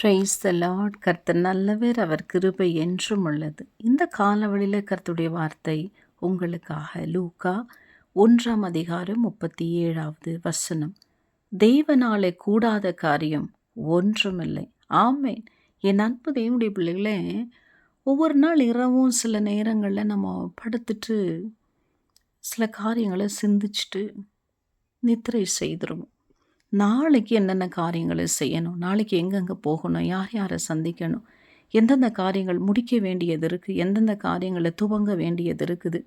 Praise the Lord கர்த்தர் நல்லவர் அவர் கிருபை என்றும் உள்ளது. இந்த காலவழியில் கர்த்துடைய வார்த்தை உங்களுக்காக. லூக்கா ஒன்றாம் அதிகாரம் முப்பத்தி ஏழாவது வசனம். தெய்வனாலே கூடாத காரியம் ஒன்றுமில்லை. ஆமேன். என் அன்பு தேவனுடைய பிள்ளைகளே ஒவ்வொரு நாள் இரவும் சில நேரங்களில் நம்ம படுத்துட்டு சில காரியங்களை சிந்திச்சுட்டு நித்திரை செய்துருவோம். நாளைக்கு என்னென்ன காரியங்களை செய்யணும்? நாளைக்கு எங்கெங்கே போகணும்? யார் யாரை சந்திக்கணும்? எந்தெந்த காரியங்கள் முடிக்க வேண்டியது இருக்குது எந்தெந்த காரியங்களை துவங்க வேண்டியது இருக்குது?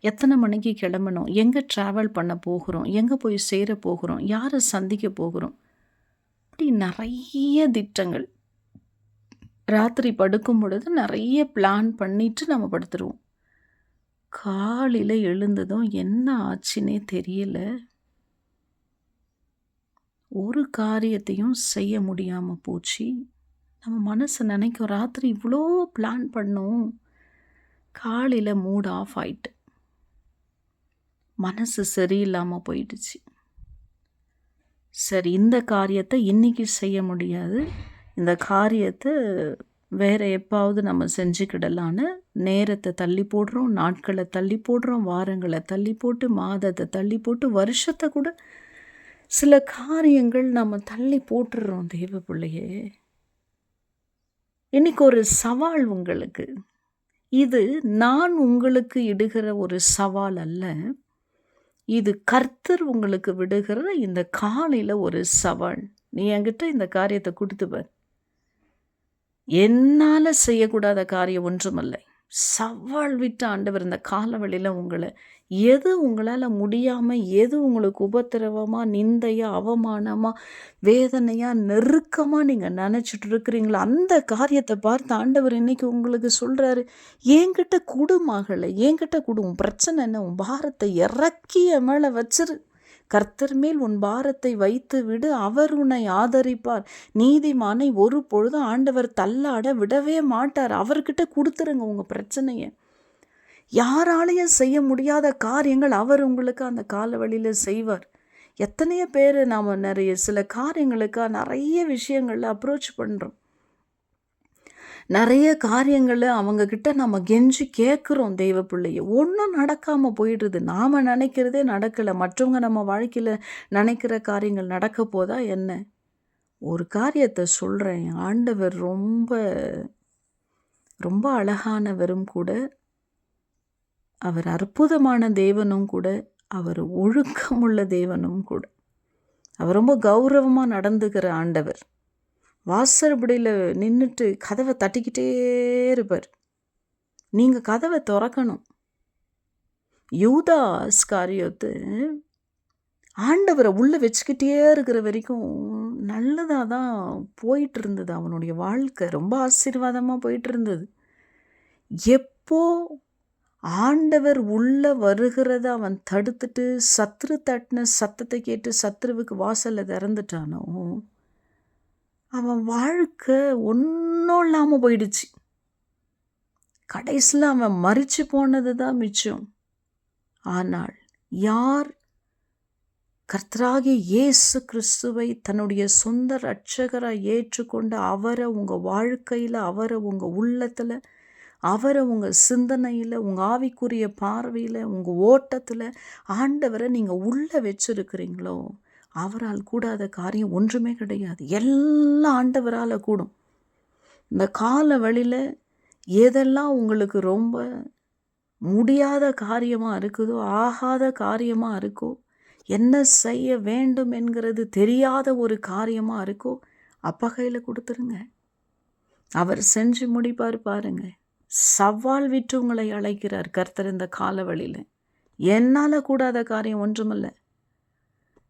எத்தனை மணிக்கு கிளம்பணும்? எங்கே ட்ராவல் பண்ண போகிறோம்? எங்கே போய் சேர போகிறோம்? யாரை சந்திக்க போகிறோம்? இப்படி நிறைய திட்டங்கள். ராத்திரி படுக்கும் பொழுது நிறைய பிளான் பண்ணிட்டு நம்ம படுத்துருவோம். காலையில் எழுந்ததும் என்ன ஆச்சுன்னே தெரியல. ஒரு காரியத்தையும் செய்ய முடியாமல் போச்சு. நம்ம மனசு நினைக்கும் ராத்திரி இவ்வளோ பிளான் பண்ணோம். காலையில் மூட் ஆஃப் ஆயிட்டு. மனசு சரியில்லாமல் போயிடுச்சு. சரி இந்த காரியத்தை இன்றைக்கி செய்ய முடியாது. இந்த காரியத்தை வேறு எப்பாவது நம்ம செஞ்சுக்கிடலான்னு நேரத்தை தள்ளி போடுறோம் நாட்களை தள்ளி போடுறோம் வாரங்களை தள்ளி போட்டு மாதத்தை தள்ளி போட்டு வருஷத்தை கூட சில காரியங்கள் நம்ம தள்ளி போட்டுடுறோம் தேவ பிள்ளையே. இன்னைக்கு ஒரு சவால் உங்களுக்கு. இது நான் உங்களுக்கு இடுகிற ஒரு சவால் அல்ல. இது கர்த்தர் உங்களுக்கு விடுகிற இந்த காலையில் ஒரு சவால். நீ என்கிட்ட இந்த காரியத்தை கொடுத்துப்பார் என்னால் செய்யக்கூடாத காரியம் ஒன்றுமல்ல சவால் விட்டு ஆண்டவர் இந்த காலவழியில் உங்களை எது உங்களால் முடியாமல் எது உங்களுக்கு உபத்திரவமாக நிந்தையாக அவமானமாக வேதனையாக நெருக்கமாக நீங்கள் நினச்சிட்டு இருக்கிறீங்களோ அந்த காரியத்தை பார்த்து ஆண்டவர் இன்னைக்கு உங்களுக்கு சொல்கிறாரு என்கிட்ட குடுமகளை என்கிட்ட குடும் பிரச்சனை என்ன? உன் பாரத்தை இறக்கிய மேலே வச்சிரு. கர்த்தர் மேல் உன் பாரத்தை வைத்து விடு அவர் உன்னை ஆதரிப்பார். நீதிமானை ஒரு பொழுதும் ஆண்டவர் தள்ளாட விடவே மாட்டார். அவர்கிட்ட கொடுத்துருங்க உங்கள் பிரச்சனையை. யாராலையும் செய்ய முடியாத காரியங்கள் அவர் உங்களுக்கு அந்த கால வழியில் செய்வார். எத்தனையோ பேர் நாம் நிறைய சில காரியங்களுக்காக நிறைய விஷயங்களில் அப்ரோச் பண்ணுறோம் நிறைய காரியங்களை அவங்கக்கிட்ட நம்ம கெஞ்சி கேட்குறோம் தெய்வ பிள்ளைய. ஒன்றும் நடக்காமல் போயிடுது. நாம் நினைக்கிறதே நடக்கலை. மற்றவங்க நம்ம வாழ்க்கையில் நினைக்கிற காரியங்கள் நடக்க போதா என்ன? ஒரு காரியத்தை சொல்கிறேன் ஆண்டவர் ரொம்ப ரொம்ப அழகானவரும் கூட அவர் அற்புதமான தேவனும் கூட அவர் ஒழுக்கமுள்ள தேவனும் கூட. அவர் ரொம்ப கௌரவமாக நடந்துக்கிற ஆண்டவர். வாசற்படியில் நின்றுட்டு கதவை தட்டிக்கிட்டே இருப்பார். நீங்கள் கதவை திறக்கணும். யூதா ஸ்காரியோத்து ஆண்டவரை உள்ளே வச்சுக்கிட்டே இருக்கிற வரைக்கும் நல்லதாக தான் போயிட்டு இருந்தது அவனுடைய வாழ்க்கை ரொம்ப ஆசீர்வாதமாக போயிட்டு இருந்தது எப்போ ஆண்டவர் உள்ளே வருகிறத அவன் தடுத்துட்டு சத்ரு தட்டின சத்தத்தை கேட்டு சத்ருவுக்கு வாசலில் திறந்துட்டானோ அவன் வாழ்க்கை ஒன்றும் இல்லாமல் போயிடுச்சு. கடைசியில் அவன் மறித்து போனது தான் மிச்சம். ஆனால் யார்? கர்த்தராகிய இயேசு கிறிஸ்துவை தன்னுடைய சொந்த ரட்சகராக ஏற்றுக்கொண்டு அவரை உங்கள் வாழ்க்கையில் அவரை உங்கள் உள்ளத்தில் அவரை உங்கள் சிந்தனையில் உங்கள் ஆவிக்குரிய பார்வையில் உங்கள் ஓட்டத்தில் ஆண்டவரை நீங்கள் உள்ளே வச்சுருக்கிறீங்களோ? அவரால் கூடாத காரியம் ஒன்றுமே கிடையாது. எல்லாம் ஆண்டவரால் கூடும். இந்த கால வழியில் எதெல்லாம் உங்களுக்கு ரொம்ப முடியாத காரியமாக இருக்குதோ ஆகாத காரியமாக இருக்கோ என்ன செய்ய வேண்டும் என்கிறது தெரியாத ஒரு காரியமாக இருக்கோ அப்பா கையில் கொடுத்துருங்க. அவர் செஞ்சு முடிப்பார் பாருங்க. சவால் விட்டு உங்களை அழைக்கிறார் கர்த்தர் இந்த கால வழியில். என்னால் கூடாத காரியம் ஒன்றுமில்லை.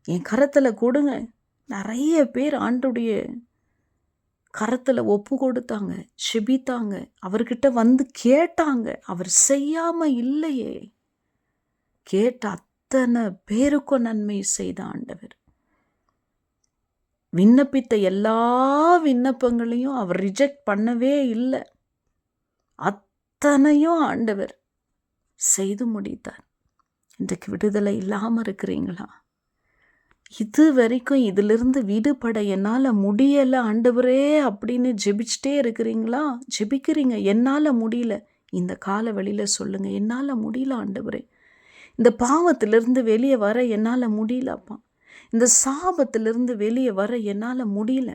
என் கரத்தில் கொடுங்க. நிறைய பேர் ஆண்டுடைய கரத்தில் ஒப்பு கொடுத்தாங்க செபித்தாங்க அவர்கிட்ட வந்து கேட்டாங்க. அவர் செய்யாமல் இல்லையே. கேட்ட அத்தனை பேருக்கும் நன்மை செய்த ஆண்டவர். விண்ணப்பித்த எல்லா விண்ணப்பங்களையும் அவர் ரிஜெக்ட் பண்ணவே இல்லை. அத்தனையும் ஆண்டவர் செய்து முடித்தார். இன்றைக்கு விடுதலை இல்லாமல் இருக்கிறீங்களா? இது வரைக்கும் இதிலிருந்து விடுபட என்னால் முடியலை ஆண்டவரே அப்படின்னு ஜெபிச்சிட்டே இருக்கிறீங்களா? ஜெபிக்கிறீங்க. என்னால் முடியல. இந்த கால வழியில் சொல்லுங்கள் என்னால் முடியல ஆண்டவரே. இந்த பாவத்திலிருந்து வெளியே வர என்னால் முடியலப்பா. இந்த சாபத்திலிருந்து வெளியே வர என்னால் முடியல.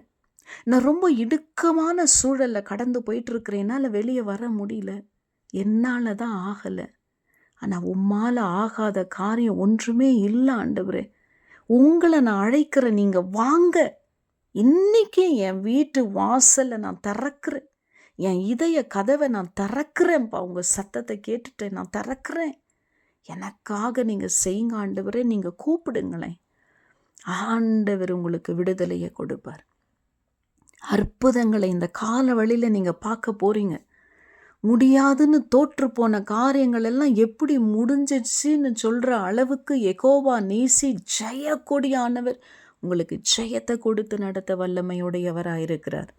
நான் ரொம்ப இடுக்கமான சூழலில் கடந்து போயிட்டுருக்கிறேன். என்னால் வெளியே வர முடியல. என்னால் தான் ஆகலை. ஆனால் உம்மால் ஆகாத காரியம் ஒன்றுமே இல்லை ஆண்டவரே. உங்களை நான் அழைக்கிறேன் நீங்கள் வாங்க. இன்னைக்கு என் வீட்டு வாசலை நான் திறக்கிறேன். என் இதய கதவை நான் திறக்கிறேன்ப்பா. உங்கள் சத்தத்தை கேட்டுட்டேன் நான் திறக்கிறேன். எனக்காக நீங்கள் செய்யுங்க ஆண்டவரே. நீங்கள் கூப்பிடுங்களேன். ஆண்டவர் உங்களுக்கு விடுதலையை கொடுப்பார். அற்புதங்களை இந்த கால வழியில் நீங்கள் பார்க்க போகிறீங்க முடியாதுன்னு தோற்று போன காரியங்கள் எல்லாம் எப்படி முடிஞ்சிச்சுன்னு சொல்கிற அளவுக்கு எகோவா நேசி ஜெய கொடியானவர் உங்களுக்கு ஜெயத்தை கொடுத்து நடத்த வல்லமையுடையவராக இருக்கிறார்.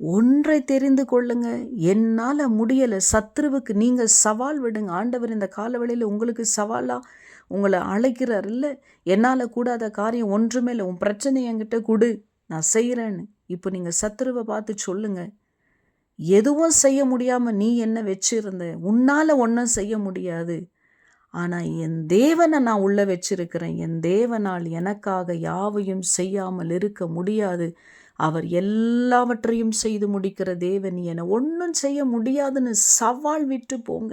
ஒன்றை தெரிந்து கொள்ளுங்க. என்னால் முடியலை. சத்ருவுக்கு நீங்கள் சவால் விடுங்க. ஆண்டவர் இந்த காலவெளியில் உங்களுக்கு சவாலாக உங்களை அழைக்கிறார் இல்லை என்னால் கூடாத காரியம் ஒன்றுமே இல்லை. உன் பிரச்சனை என்கிட்ட கொடு. நான் செய்கிறேன்னு இப்போ நீங்கள் சத்ருவை பார்த்து சொல்லுங்கள் எதுவும் செய்ய முடியாமல் நீ என்ன வச்சிருந்த? உன்னால் ஒன்றும் செய்ய முடியாது. ஆனால் என் தேவனை நான் உள்ளே வச்சிருக்கிறேன். என் தேவனால் எனக்காக யாவையும் செய்யாமல் இருக்க முடியாது. அவர் எல்லாவற்றையும் செய்து முடிக்கிற தேவன். என ஒன்றும் செய்ய முடியாதுன்னு சவால் விட்டு போங்க.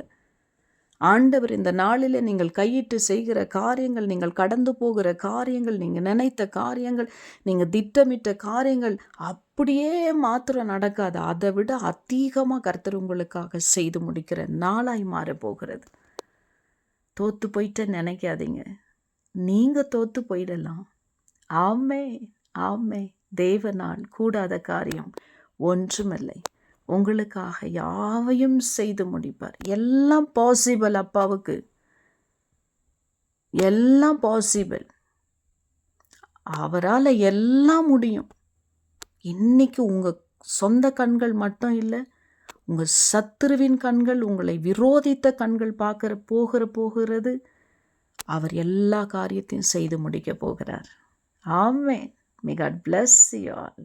ஆண்டவர் இந்த நாளில் நீங்கள் கையிட்டு செய்கிற காரியங்கள் நீங்கள் கடந்து போகிற காரியங்கள் நீங்கள் நினைத்த காரியங்கள் நீங்கள் திட்டமிட்ட காரியங்கள் அப்படியே மாத்திரம் நடக்காது. அதை விட அதிகமாக கர்த்தர் உங்களுக்காக செய்து முடிக்கிற நாளாய் மாற போகிறது தோத்து போயிட்ட நினைக்காதீங்க. நீங்கள் தோத்து போயிடலாம். ஆமே ஆமே தேவனால் கூடாத காரியம் ஒன்றுமில்லை. உங்களுக்காக யாவையும் செய்து முடிப்பார். எல்லாம் பாசிபிள் அப்பாவுக்கு. எல்லாம் பாசிபிள் அவரால் எல்லாம் முடியும். இன்னைக்கு உங்கள் சொந்த கண்கள் மட்டும் இல்லை உங்கள் சத்துருவின் கண்கள் உங்களை விரோதித்த கண்கள் பார்க்குற போகிற போகிறது அவர் எல்லா காரியத்தையும் செய்து முடிக்க போகிறார். Amen may God bless you all